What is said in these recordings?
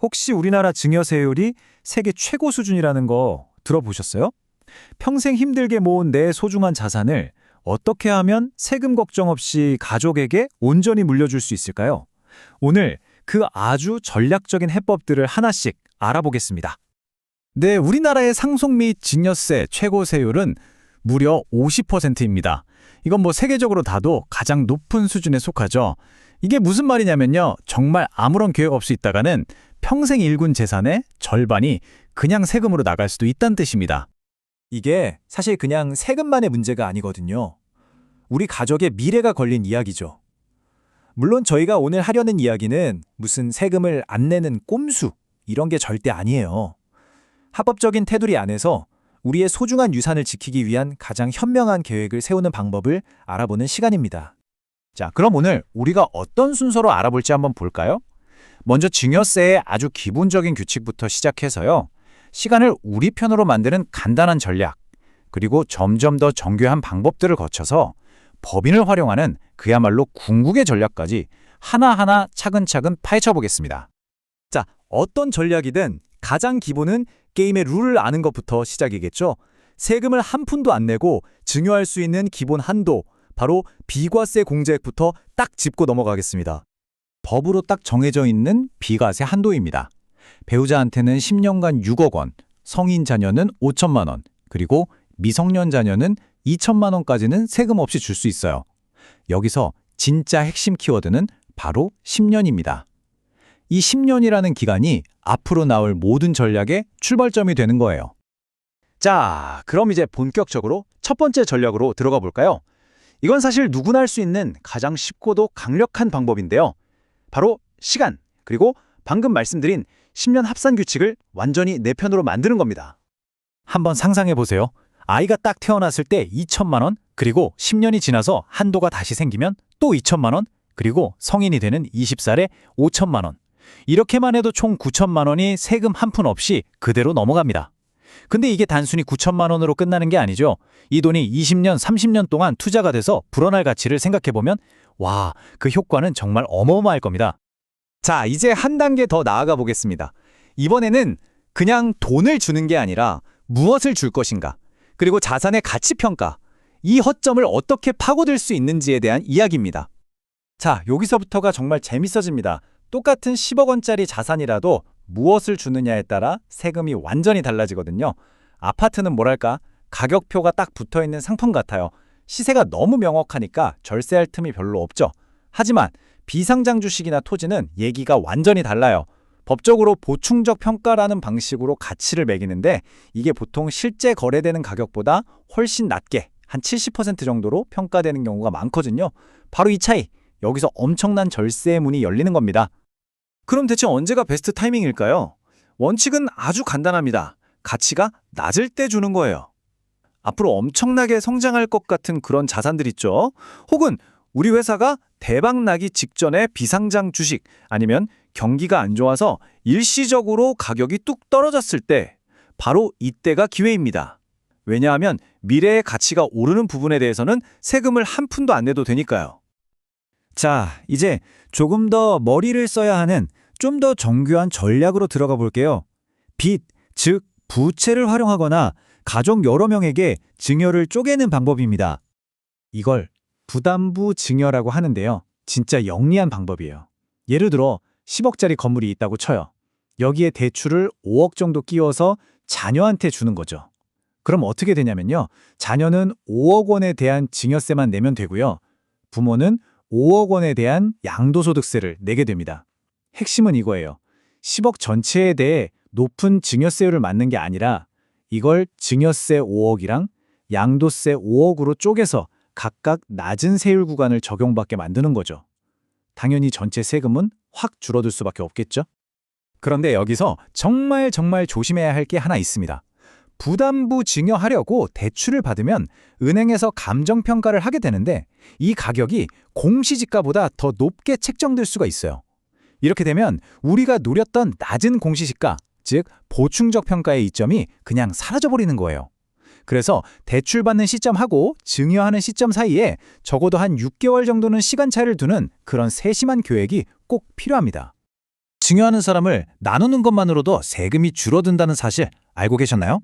혹시 우리나라 증여세율이 세계 최고 수준이라는 거 들어보셨어요? 평생 힘들게 모은 내 소중한 자산을 어떻게 하면 세금 걱정 없이 가족에게 온전히 물려줄 수 있을까요? 오늘 그 아주 전략적인 해법들을 하나씩 알아보겠습니다. 네, 우리나라의 상속 및 증여세 최고 세율은 무려 50%입니다. 이건 뭐 세계적으로 봐도 가장 높은 수준에 속하죠. 이게 무슨 말이냐면요. 정말 아무런 계획 없이 있다가는 평생 일군 재산의 절반이 그냥 세금으로 나갈 수도 있다는 뜻입니다. 이게 사실 그냥 세금만의 문제가 아니거든요. 우리 가족의 미래가 걸린 이야기죠. 물론 저희가 오늘 하려는 이야기는 무슨 세금을 안 내는 꼼수 이런 게 절대 아니에요. 합법적인 테두리 안에서 우리의 소중한 유산을 지키기 위한 가장 현명한 계획을 세우는 방법을 알아보는 시간입니다. 자, 그럼 오늘 우리가 어떤 순서로 알아볼지 한번 볼까요? 먼저 증여세의 아주 기본적인 규칙부터 시작해서요. 시간을 우리 편으로 만드는 간단한 전략, 그리고 점점 더 정교한 방법들을 거쳐서 법인을 활용하는 그야말로 궁극의 전략까지 하나하나 차근차근 파헤쳐 보겠습니다. 자, 어떤 전략이든 가장 기본은 게임의 룰을 아는 것부터 시작이겠죠. 세금을 한 푼도 안 내고 증여할 수 있는 기본 한도, 바로 비과세 공제액부터 딱 짚고 넘어가겠습니다. 법으로 딱 정해져 있는 비과세 한도입니다. 배우자한테는 10년간 6억 원, 성인 자녀는 5천만 원, 그리고 미성년 자녀는 2천만 원까지는 세금 없이 줄 수 있어요. 여기서 진짜 핵심 키워드는 바로 10년입니다. 이 10년이라는 기간이 앞으로 나올 모든 전략의 출발점이 되는 거예요. 자, 그럼 이제 본격적으로 첫 번째 전략으로 들어가 볼까요? 이건 사실 누구나 할 수 있는 가장 쉽고도 강력한 방법인데요. 바로 시간, 그리고 방금 말씀드린 10년 합산 규칙을 완전히 내 편으로 만드는 겁니다. 한번 상상해 보세요. 아이가 딱 태어났을 때 2천만 원, 그리고 10년이 지나서 한도가 다시 생기면 또 2천만 원, 그리고 성인이 되는 20살에 5천만 원. 이렇게만 해도 총 9천만 원이 세금 한 푼 없이 그대로 넘어갑니다. 근데 이게 단순히 9천만 원으로 끝나는 게 아니죠. 이 돈이 20년, 30년 동안 투자가 돼서 불어날 가치를 생각해 보면 와, 그 효과는 정말 어마어마할 겁니다. 자, 이제 한 단계 더 나아가 보겠습니다. 이번에는 그냥 돈을 주는 게 아니라 무엇을 줄 것인가, 그리고 자산의 가치 평가, 이 허점을 어떻게 파고들 수 있는지에 대한 이야기입니다. 자, 여기서부터가 정말 재밌어집니다. 똑같은 10억 원짜리 자산이라도 무엇을 주느냐에 따라 세금이 완전히 달라지거든요. 아파트는 뭐랄까, 가격표가 딱 붙어 있는 상품 같아요. 시세가 너무 명확하니까 절세할 틈이 별로 없죠. 하지만 비상장 주식이나 토지는 얘기가 완전히 달라요. 법적으로 보충적 평가라는 방식으로 가치를 매기는데 이게 보통 실제 거래되는 가격보다 훨씬 낮게 한 70% 정도로 평가되는 경우가 많거든요. 바로 이 차이, 여기서 엄청난 절세의 문이 열리는 겁니다. 그럼 대체 언제가 베스트 타이밍일까요? 원칙은 아주 간단합니다. 가치가 낮을 때 주는 거예요. 앞으로 엄청나게 성장할 것 같은 그런 자산들 있죠. 혹은 우리 회사가 대박 나기 직전에 비상장 주식 아니면 경기가 안 좋아서 일시적으로 가격이 뚝 떨어졌을 때 바로 이때가 기회입니다. 왜냐하면 미래의 가치가 오르는 부분에 대해서는 세금을 한 푼도 안 내도 되니까요. 자, 이제 조금 더 머리를 써야 하는 좀 더 정교한 전략으로 들어가 볼게요. 빚, 즉 부채를 활용하거나 가족 여러 명에게 증여를 쪼개는 방법입니다. 이걸 부담부 증여라고 하는데요. 진짜 영리한 방법이에요. 예를 들어 10억짜리 건물이 있다고 쳐요. 여기에 대출을 5억 정도 끼워서 자녀한테 주는 거죠. 그럼 어떻게 되냐면요. 자녀는 5억 원에 대한 증여세만 내면 되고요. 부모는 5억 원에 대한 양도소득세를 내게 됩니다. 핵심은 이거예요. 10억 전체에 대해 높은 증여세율을 맞는 게 아니라 이걸 증여세 5억이랑 양도세 5억으로 쪼개서 각각 낮은 세율 구간을 적용받게 만드는 거죠. 당연히 전체 세금은 확 줄어들 수밖에 없겠죠? 그런데 여기서 정말 정말 조심해야 할 게 하나 있습니다. 부담부 증여하려고 대출을 받으면 은행에서 감정평가를 하게 되는데 이 가격이 공시지가보다 더 높게 책정될 수가 있어요. 이렇게 되면 우리가 노렸던 낮은 공시지가, 즉 보충적 평가의 이점이 그냥 사라져버리는 거예요. 그래서 대출받는 시점하고 증여하는 시점 사이에 적어도 한 6개월 정도는 시간 차이를 두는 그런 세심한 계획이 꼭 필요합니다. 증여하는 사람을 나누는 것만으로도 세금이 줄어든다는 사실 알고 계셨나요?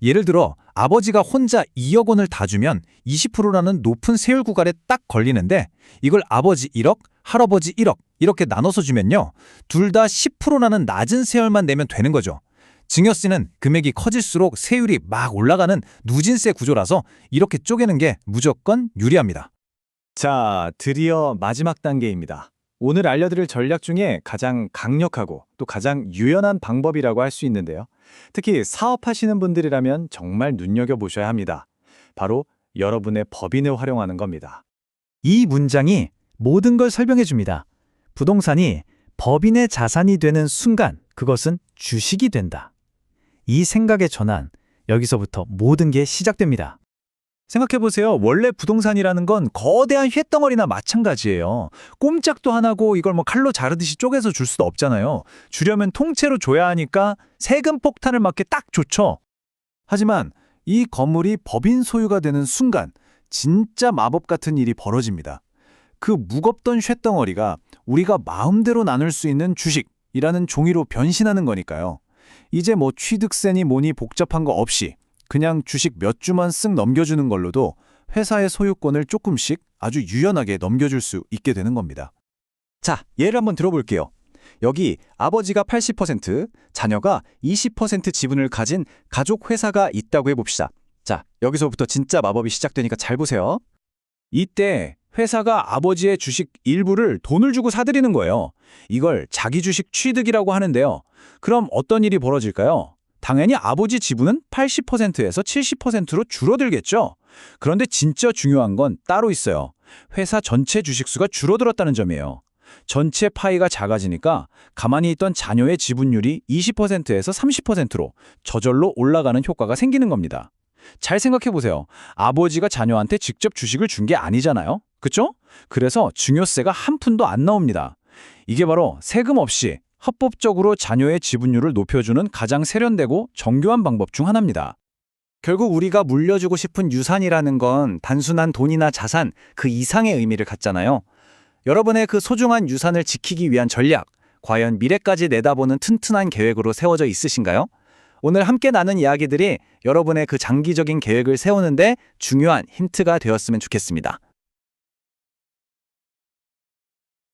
예를 들어 아버지가 혼자 2억 원을 다 주면 20%라는 높은 세율 구간에 딱 걸리는데 이걸 아버지 1억, 할아버지 1억 이렇게 나눠서 주면요. 둘 다 10%라는 낮은 세율만 내면 되는 거죠. 증여세는 금액이 커질수록 세율이 막 올라가는 누진세 구조라서 이렇게 쪼개는 게 무조건 유리합니다. 자, 드디어 마지막 단계입니다. 오늘 알려드릴 전략 중에 가장 강력하고 또 가장 유연한 방법이라고 할 수 있는데요. 특히 사업하시는 분들이라면 정말 눈여겨보셔야 합니다. 바로 여러분의 법인을 활용하는 겁니다. 이 문장이 모든 걸 설명해 줍니다. 부동산이 법인의 자산이 되는 순간 그것은 주식이 된다. 이 생각의 전환, 여기서부터 모든 게 시작됩니다. 생각해보세요. 원래 부동산이라는 건 거대한 쇳덩어리나 마찬가지예요. 꼼짝도 안 하고 이걸 뭐 칼로 자르듯이 쪼개서 줄 수도 없잖아요. 주려면 통째로 줘야 하니까 세금 폭탄을 맞게 딱 좋죠. 하지만 이 건물이 법인 소유가 되는 순간 진짜 마법 같은 일이 벌어집니다. 그 무겁던 쇳덩어리가 우리가 마음대로 나눌 수 있는 주식이라는 종이로 변신하는 거니까요. 이제 뭐 취득세니 뭐니 복잡한 거 없이 그냥 주식 몇 주만 쓱 넘겨주는 걸로도 회사의 소유권을 조금씩 아주 유연하게 넘겨줄 수 있게 되는 겁니다. 자, 예를 한번 들어볼게요. 여기 아버지가 80%, 자녀가 20% 지분을 가진 가족 회사가 있다고 해봅시다. 자, 여기서부터 진짜 마법이 시작되니까 잘 보세요. 이때 회사가 아버지의 주식 일부를 돈을 주고 사들이는 거예요. 이걸 자기 주식 취득이라고 하는데요. 그럼 어떤 일이 벌어질까요? 당연히 아버지 지분은 80%에서 70%로 줄어들겠죠. 그런데 진짜 중요한 건 따로 있어요. 회사 전체 주식수가 줄어들었다는 점이에요. 전체 파이가 작아지니까 가만히 있던 자녀의 지분율이 20%에서 30%로 저절로 올라가는 효과가 생기는 겁니다. 잘 생각해 보세요. 아버지가 자녀한테 직접 주식을 준 게 아니잖아요. 그쵸? 그래서 증여세가 한 푼도 안 나옵니다. 이게 바로 세금 없이 합법적으로 자녀의 지분율을 높여주는 가장 세련되고 정교한 방법 중 하나입니다. 결국 우리가 물려주고 싶은 유산이라는 건 단순한 돈이나 자산 그 이상의 의미를 갖잖아요. 여러분의 그 소중한 유산을 지키기 위한 전략, 과연 미래까지 내다보는 튼튼한 계획으로 세워져 있으신가요? 오늘 함께 나눈 이야기들이 여러분의 그 장기적인 계획을 세우는데 중요한 힌트가 되었으면 좋겠습니다.